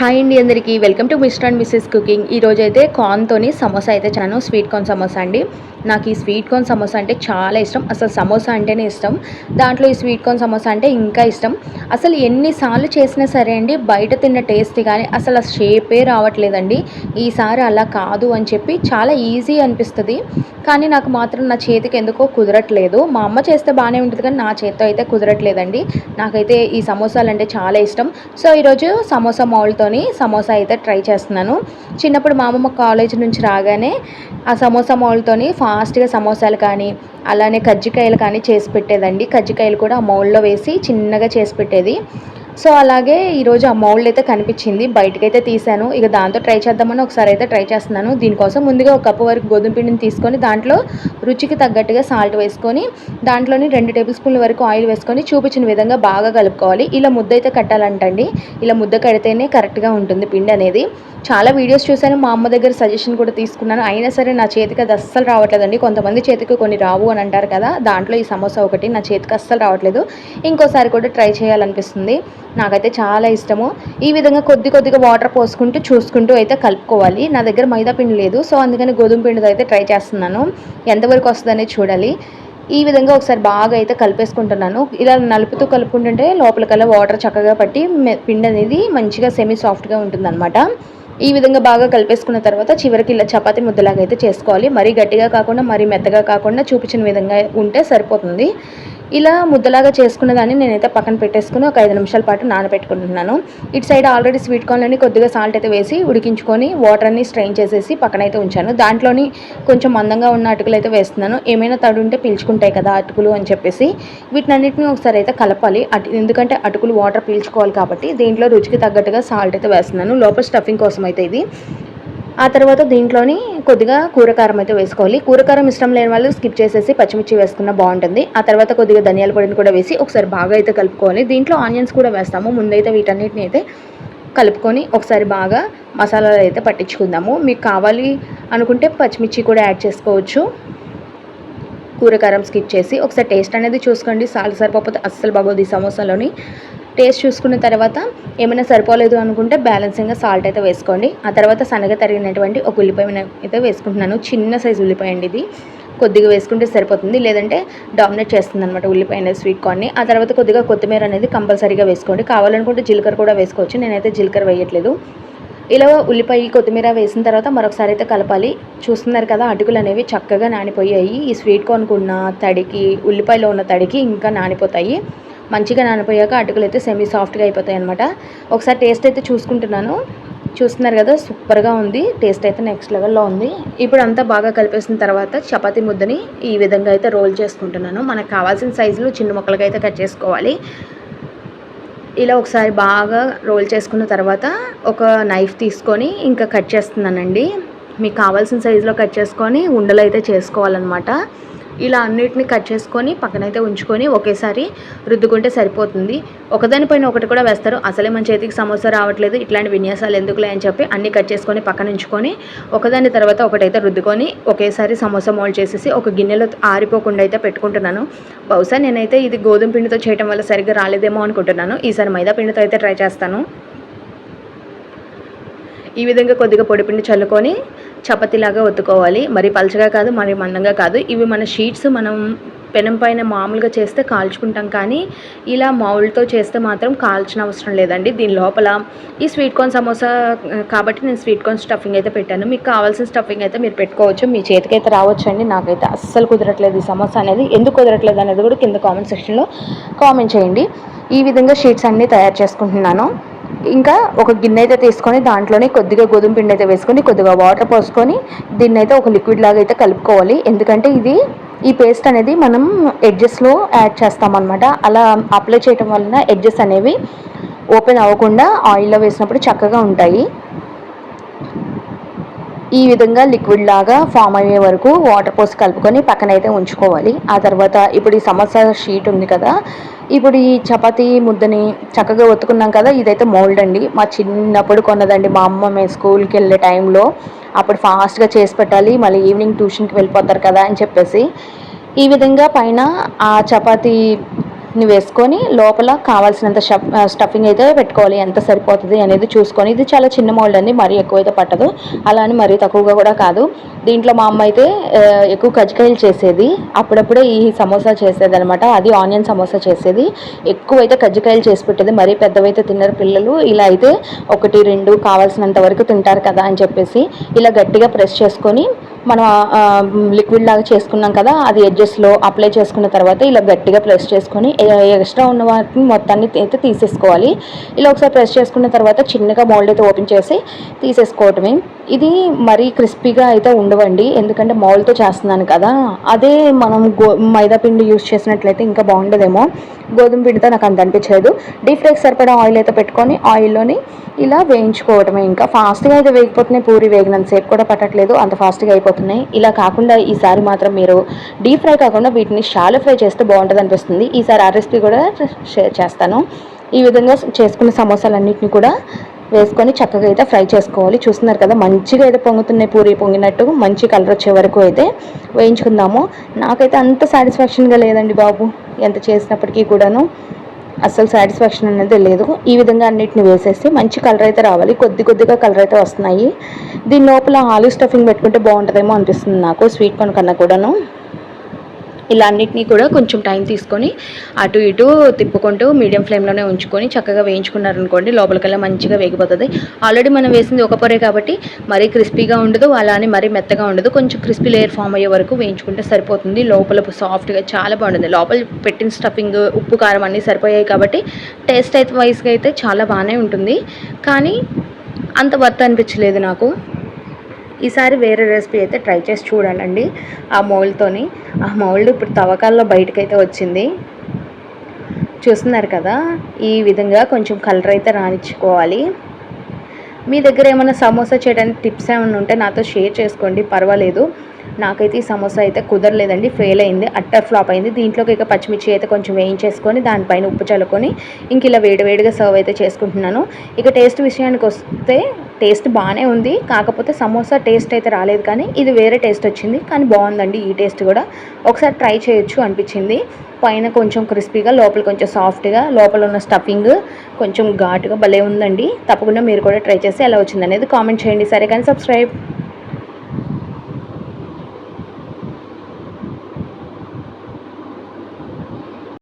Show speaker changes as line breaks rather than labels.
Hi అండి అందరికీ. Welcome to mister and missus cooking. ఈరోజు అయితే కార్న్తోని సమోసా అయితే చాను స్వీట్ కార్న్ సమోసా అండి. నాకు ఈ స్వీట్ కార్న్ సమోసా అంటే చాలా ఇష్టం. అసలు సమోసా అంటేనే ఇష్టం. దాంట్లో ఈ స్వీట్ కార్న్ సమోసా అంటే ఇంకా ఇష్టం. అసలు ఎన్నిసార్లు చేసినా సరే అండి బయట తిన్న టేస్ట్ కానీ అసలు ఆ షేపే రావట్లేదండి. ఈసారి అలా కాదు అని చెప్పి చాలా ఈజీ అనిపిస్తుంది. కానీ నాకు మాత్రం నా చేతికి ఎందుకో కుదరట్లేదు. మా అమ్మ చేస్తే బాగానే ఉంటుంది కానీ నా చేతితో అయితే కుదరట్లేదండి. నాకైతే ఈ సమోసాలు అంటే చాలా ఇష్టం. సో ఈరోజు సమోసా మౌల్తోని సమోసా అయితే ట్రై చేస్తున్నాను. చిన్నప్పుడు మా అమ్మమ్మ కాలేజ్ నుంచి రాగానే ఆ సమోసా మౌల్తోని ఫాస్ట్గా సమోసాలు కానీ అలానే కజ్జికాయలు కానీ చేసి పెట్టేదండి. కజ్జికాయలు కూడా ఆ మౌల్లో వేసి చిన్నగా చేసి పెట్టేది. సో అలాగే ఈరోజు ఆ మౌల్డ్ అయితే కనిపించింది. బయటకైతే తీసాను ఇక దాంతో ట్రై చేద్దామని ఒకసారి అయితే ట్రై చేస్తున్నాను. దీనికోసం ముందుగా ఒక కప్పు వరకు గోధుమ పిండిని తీసుకొని దాంట్లో రుచికి తగ్గట్టుగా సాల్ట్ వేసుకొని దాంట్లోని రెండు టేబుల్ స్పూన్ల వరకు ఆయిల్ వేసుకొని చూపించిన విధంగా బాగా కలుపుకోవాలి. ఇలా ముద్ద అయితే కట్టాలంటండి. ఇలా ముద్ద కడితేనే కరెక్ట్గా ఉంటుంది పిండి అనేది. చాలా వీడియోస్ చూశాను. మా అమ్మ దగ్గర సజెషన్ కూడా తీసుకున్నాను. అయినా సరే నా చేతికి అది అస్సలు రావట్లేదండి. కొంతమంది చేతికి కొన్ని రావు అని అంటారు కదా దాంట్లో ఈ సమోసా ఒకటి నా చేతికి అస్సలు రావట్లేదు. ఇంకోసారి కూడా ట్రై చేయాలనిపిస్తుంది. నాకైతే చాలా ఇష్టము. ఈ విధంగా కొద్ది కొద్దిగా వాటర్ పోసుకుంటూ చూసుకుంటూ అయితే కలుపుకోవాలి. నా దగ్గర మైదా పిండి లేదు. సో అందుకని గోధుమ పిండితో అయితే ట్రై చేస్తున్నాను. ఎంతవరకు వస్తుందనే చూడాలి. ఈ విధంగా ఒకసారి బాగా అయితే కలిపేసుకుంటున్నాను. ఇలా నలుపుతూ కలుపుకుంటుంటే లోపలికల్లా వాటర్ చక్కగా పట్టి పిండి అనేది మంచిగా సెమీ సాఫ్ట్గా ఉంటుందన్నమాట. ఈ విధంగా బాగా కలిపేసుకున్న తర్వాత చివరికి ఇలా చపాతీ ముద్దలాగా అయితే చేసుకోవాలి. మరీ గట్టిగా కాకుండా మరీ మెత్తగా కాకుండా చూపించిన విధంగా ఉంటే సరిపోతుంది. ఇలా ముద్దలాగా చేసుకున్న దాన్ని నేనైతే పక్కన పెట్టేసుకుని ఒక ఐదు నిమిషాల పాటు నానబెట్టుకుంటున్నాను. ఇటు సైడ్ ఆల్రెడీ స్వీట్ కార్న్లని కొద్దిగా సాల్ట్ అయితే వేసి ఉడికించుకొని వాటర్ అన్ని స్ట్రెయిన్ చేసేసి పక్కన అయితే ఉంచాను. దాంట్లోని కొంచెం మందంగా ఉన్న అటుకులు అయితే వేస్తున్నాను. ఏమైనా తడి ఉంటే పీల్చుకుంటాయి కదా అటుకులు అని చెప్పేసి. వీటినన్నింటినీ ఒకసారి అయితే కలపాలి. అటు ఎందుకంటే అటుకులు వాటర్ పీల్చుకోవాలి కాబట్టి దీంట్లో రుచికి తగ్గట్టుగా సాల్ట్ అయితే వేస్తున్నాను. లోపల స్టఫింగ్ కోసం అయితే ఇది. ఆ తర్వాత దీంట్లోని కొద్దిగా కూరకారం అయితే వేసుకోవాలి. కూరకారం ఇష్టం లేని వాళ్ళు స్కిప్ చేసేసి పచ్చిమిర్చి వేసుకున్న బాగుంటుంది. ఆ తర్వాత కొద్దిగా ధనియాల పొడిని కూడా వేసి ఒకసారి బాగా అయితే కలుపుకోవాలి. దీంట్లో ఆనియన్స్ కూడా వేస్తాము. ముందైతే వీటన్నిటిని అయితే కలుపుకొని ఒకసారి బాగా మసాలాలు అయితే పట్టించుకుందాము. మీకు కావాలి అనుకుంటే పచ్చిమిర్చి కూడా యాడ్ చేసుకోవచ్చు. కూరకారం స్కిప్ చేసి ఒకసారి టేస్ట్ అనేది చూసుకోండి. సాల్ట్ సరిపోతే అస్సలు బాగోదు ఈ సమోసాలోని. టేస్ట్ చూసుకున్న తర్వాత ఏమైనా సరిపోలేదు అనుకుంటే బ్యాలెన్సింగ్గా సాల్ట్ అయితే వేసుకోండి. ఆ తర్వాత సన్నగా తరిగినటువంటి ఒక ఉల్లిపాయ అయితే వేసుకుంటున్నాను. చిన్న సైజు ఉల్లిపాయ అండి ఇది. కొద్దిగా వేసుకుంటే సరిపోతుంది. లేదంటే డామినేట్ చేస్తుంది అనమాట ఉల్లిపాయ అనేది స్వీట్ కార్న్ని ఆ తర్వాత కొద్దిగా కొత్తిమీర అనేది కంపల్సరీగా వేసుకోండి. కావాలనుకుంటే జీలకర్ర కూడా వేసుకోవచ్చు. నేనైతే జీలకర్ర వేయట్లేదు. ఇలా ఉల్లిపాయ కొత్తిమీర వేసిన తర్వాత మరొకసారి అయితే కలపాలి. చూస్తున్నారు కదా అటుకులు అనేవి చక్కగా నానిపోయాయి. ఈ స్వీట్ కార్న్కు ఉన్న తడికి ఉల్లిపాయలో ఉన్న తడికి ఇంకా నానిపోతాయి. మంచిగా నానిపోయాక అటుకులు అయితే సెమీ సాఫ్ట్గా అయిపోతాయి అనమాట ఒకసారి టేస్ట్ అయితే చూసుకుంటున్నాను. చూస్తున్నారు కదా సూపర్గా ఉంది. టేస్ట్ అయితే నెక్స్ట్ లెవెల్లో ఉంది. ఇప్పుడు అంతా బాగా కలిపేసిన తర్వాత చపాతీ ముద్దని ఈ విధంగా అయితే రోల్ చేసుకుంటున్నాను. మనకు కావాల్సిన సైజులో చిన్న ముక్కలుగా అయితే కట్ చేసుకోవాలి. ఇలా ఒకసారి బాగా రోల్ చేసుకున్న తర్వాత ఒక నైఫ్ తీసుకొని ఇంకా కట్ చేస్తున్నానండి. మీకు కావాల్సిన సైజులో కట్ చేసుకొని ఉండలు అయితే చేసుకోవాలన్నమాట. ఇలా అన్నిటిని కట్ చేసుకొని పక్కనైతే ఉంచుకొని ఒకేసారి రుద్దుకుంటే సరిపోతుంది. ఒకదానిపైన ఒకటి కూడా వేస్తారు. అసలే మన చేతికి సమోసా రావట్లేదు. ఇట్లాంటి విన్యాసాలు ఎందుకులే అని చెప్పి అన్ని కట్ చేసుకొని పక్కన ఉంచుకొని ఒకదాని తర్వాత ఒకటైతే రుద్దుకొని ఒకేసారి సమోసా మోల్డ్ చేసేసి ఒక గిన్నెలో ఆరిపోకుండా అయితే పెట్టుకుంటున్నాను. బహుశా నేనైతే ఇది గోధుమ పిండితో చేయడం వల్ల సరిగ్గా రాలేదేమో అనుకుంటున్నాను. ఈసారి మైదా పిండితో అయితే ట్రై చేస్తాను. ఈ విధంగా కొద్దిగా పొడిపిండి చల్లుకొని చపాతీలాగా ఒత్తుకోవాలి. మరి పలచగా కాదు మరి మందంగా కాదు. ఇవి మన షీట్స్ మనం పెనం పైన మామూలుగా చేస్తే కాల్చుకుంటాం కానీ ఇలా మౌల్డ్తో చేస్తే మాత్రం కాల్చిన అవసరం లేదండి. దీని లోపల ఈ స్వీట్ కార్న్ సమోసా కాబట్టి నేను స్వీట్ కార్న్ స్టఫింగ్ అయితే పెట్టాను. మీకు కావాల్సిన స్టఫింగ్ అయితే మీరు పెట్టుకోవచ్చు. మీ చేతికి అయితే రావచ్చు అండి నాకైతే అస్సలు కుదరట్లేదు ఈ సమోసా అనేది. ఎందుకు కుదరట్లేదు అనేది కూడా కింద కామెంట్ సెక్షన్లో కామెంట్ చేయండి. ఈ విధంగా షీట్స్ అన్నీ తయారు చేసుకుంటున్నాను. ఇంకా ఒక గిన్నె అయితే తీసుకొని దాంట్లోనే కొద్దిగా గోధుమ పిండి అయితే వేసుకొని కొద్దిగా వాటర్ పోసుకొని దీన్ని అయితే ఒక లిక్విడ్ లాగా అయితే కలుపుకోవాలి. ఎందుకంటే ఇది ఈ పేస్ట్ అనేది మనం ఎడ్జెస్లో యాడ్ చేస్తామన్నమాట. అలా అప్లై చేయటం వలన ఎడ్జెస్ అనేవి ఓపెన్ అవ్వకుండా ఆయిల్లో వేసినప్పుడు చక్కగా ఉంటాయి. ఈ విధంగా లిక్విడ్ లాగా ఫామ్ అయ్యే వరకు వాటర్ పోసి కలుపుకొని పక్కన అయితే ఉంచుకోవాలి. ఆ తర్వాత ఇప్పుడు ఈ సమోసా షీట్ ఉంది కదా ఇప్పుడు ఈ చపాతీ ముద్దని చక్కగా ఒత్తుకున్నాం కదా ఇదైతే మోల్డ్ అండి. మా చిన్నప్పుడు కొన్నదండి మా అమ్మ మేము స్కూల్కి వెళ్ళే టైంలో అప్పుడు ఫాస్ట్గా చేసి పెట్టాలి మళ్ళీ ఈవినింగ్ ట్యూషన్కి వెళ్ళిపోతారు కదా అని చెప్పేసి. ఈ విధంగా పైన ఆ చపాతీ వేసుకొని లోపల కావాల్సినంత స్టఫింగ్ అయితే పెట్టుకోవాలి. ఎంత సరిపోతుంది అనేది చూసుకొని. ఇది చాలా చిన్న మోల్డ్ అండి మరీ ఎక్కువైతే పట్టదు. అలా అని మరీ తక్కువగా కూడా కాదు. దీంట్లో మా అమ్మ అయితే ఎక్కువ కజ్జికాయలు చేసేది. అప్పుడప్పుడే ఈ సమోసా చేసేది అనమాట అది ఆనియన్ సమోసా చేసేది. ఎక్కువైతే కజ్జికాయలు చేసి పెట్టేది. మరీ పెద్దవైతే తిన్నారు పిల్లలు. ఇలా అయితే ఒకటి రెండు కావాల్సినంత వరకు తింటారు కదా అని చెప్పేసి ఇలా గట్టిగా ప్రెస్ చేసుకొని మనం లిక్విడ్ లాగా చేసుకున్నాం కదా అది ఎడ్జెస్లో అప్లై చేసుకున్న తర్వాత ఇలా గట్టిగా ప్రెస్ చేసుకొని ఎక్స్ట్రా ఉన్న వాటిని మొత్తాన్ని అయితే తీసేసుకోవాలి. ఇలా ఒకసారి ప్రెస్ చేసుకున్న తర్వాత చిన్నగా మౌల్డ్ అయితే ఓపెన్ చేసి తీసేసుకోవటమే. ఇది మరీ క్రిస్పీగా అయితే ఉండవండి. ఎందుకంటే మౌల్డ్తో చేస్తున్నాను కదా. అదే మనం గో మైదా పిండి యూస్ చేసినట్లయితే ఇంకా బాగుండదేమో. గోధుమ పిండితో నాకు అంత అనిపించలేదు. డీప్ ఫ్రైకి సరిపడా ఆయిల్ అయితే పెట్టుకొని ఆయిల్లోని ఇలా వేయించుకోవటమే. ఇంకా ఫాస్ట్గా అయితే వేగిపోతున్నాయి. పూరి వేగినంత సేపు కూడా పట్టట్లేదు. అంత ఫాస్ట్గా అయిపోతుంది. అయిపోతున్నాయి ఇలా కాకుండా ఈసారి మాత్రం మీరు డీప్ ఫ్రై కాకుండా వీటిని షాలో ఫ్రై చేస్తే బాగుంటుంది అనిపిస్తుంది. ఈసారి ఆ రెసిపీ కూడా షేర్ చేస్తాను. ఈ విధంగా చేసుకున్న సమోసాలన్నింటినీ కూడా వేసుకొని చక్కగా అయితే ఫ్రై చేసుకోవాలి. చూస్తున్నారు కదా మంచిగా అయితే పొంగుతున్నాయి. పూరి పొంగినట్టు మంచి కలర్ వచ్చే వరకు అయితే వేయించుకుందాము. నాకైతే అంత సాటిస్ఫాక్షన్గా లేదండి బాబు. ఎంత చేసినప్పటికీ కూడాను. అస్సలు సాటిస్ఫాక్షన్ అనేది లేదు. ఈ విధంగా అన్నిటిని వేసేసి మంచి కలర్ అయితే రావాలి. కొద్ది కొద్దిగా కలర్ అయితే వస్తున్నాయి. దీని లోపల ఆలు స్టఫింగ్ పెట్టుకుంటే బాగుంటుందేమో అనిపిస్తుంది నాకు స్వీట్ కార్న్ కన్నా కూడాను. ఇలా అన్నిటినీ కూడా కొంచెం టైం తీసుకొని అటు ఇటు తిప్పుకుంటూ మీడియం ఫ్లేమ్లోనే ఉంచుకొని చక్కగా వేయించుకున్నారనుకోండి లోపలికల్లా మంచిగా వేగిపోతుంది. ఆల్రెడీ మనం వేసింది ఒక పొరే కాబట్టి మరీ క్రిస్పీగా ఉండదు అలా అని మరీ మెత్తగా ఉండదు. కొంచెం క్రిస్పీ లేయర్ ఫామ్ అయ్యే వరకు వేయించుకుంటే సరిపోతుంది. లోపల సాఫ్ట్గా చాలా బాగుంటుంది. లోపల పెట్టిన స్టఫింగ్ ఉప్పు కారం అన్నీ సరిపోయాయి కాబట్టి టేస్ట్ అయితే వైస్గా అయితే చాలా బాగానే ఉంటుంది. కానీ అంత వర్త్ అనిపించలేదు నాకు. ఈసారి వేరే రెసిపీ అయితే ట్రై చేసి చూడాలండి ఆ మౌల్డ్తోని ఆ మౌల్డ్ ఇప్పుడు తవ్వకాల్లో బయటకైతే వచ్చింది. చూస్తున్నారు కదా ఈ విధంగా కొంచెం కలర్ అయితే రానిచ్చుకోవాలి మీ దగ్గర ఏమైనా సమోసా చేయడానికి టిప్స్ ఏమైనా ఉంటే నాతో షేర్ చేసుకోండి పర్వాలేదు. నాకైతే ఈ సమోసా అయితే కుదరలేదండి ఫెయిల్ అయింది అట్టర్ ఫ్లాప్ అయింది. దీంట్లోకి ఇక పచ్చిమిర్చి అయితే కొంచెం వేయించేసుకొని దానిపైన ఉప్పు చల్లుకొని ఇంక ఇలా వేడివేడిగా సర్వ్ అయితే చేసుకుంటున్నాను. ఇక టేస్ట్ విషయానికి వస్తే టేస్ట్ బాగానే ఉంది కాకపోతే సమోసా టేస్ట్ అయితే రాలేదు కానీ ఇది వేరే టేస్ట్ వచ్చింది. కానీ బాగుందండి ఈ టేస్ట్ కూడా. ఒకసారి ట్రై చేయొచ్చు అనిపించింది. పైన కొంచెం క్రిస్పీగా లోపల కొంచెం సాఫ్ట్గా లోపల ఉన్న స్టఫింగ్ కొంచెం ఘాటుగా భలే ఉందండి. తప్పకుండా మీరు కూడా ట్రై చేసి ఎలా వచ్చిందనేది కామెంట్ చేయండి. సరే కానీ సబ్స్క్రైబ్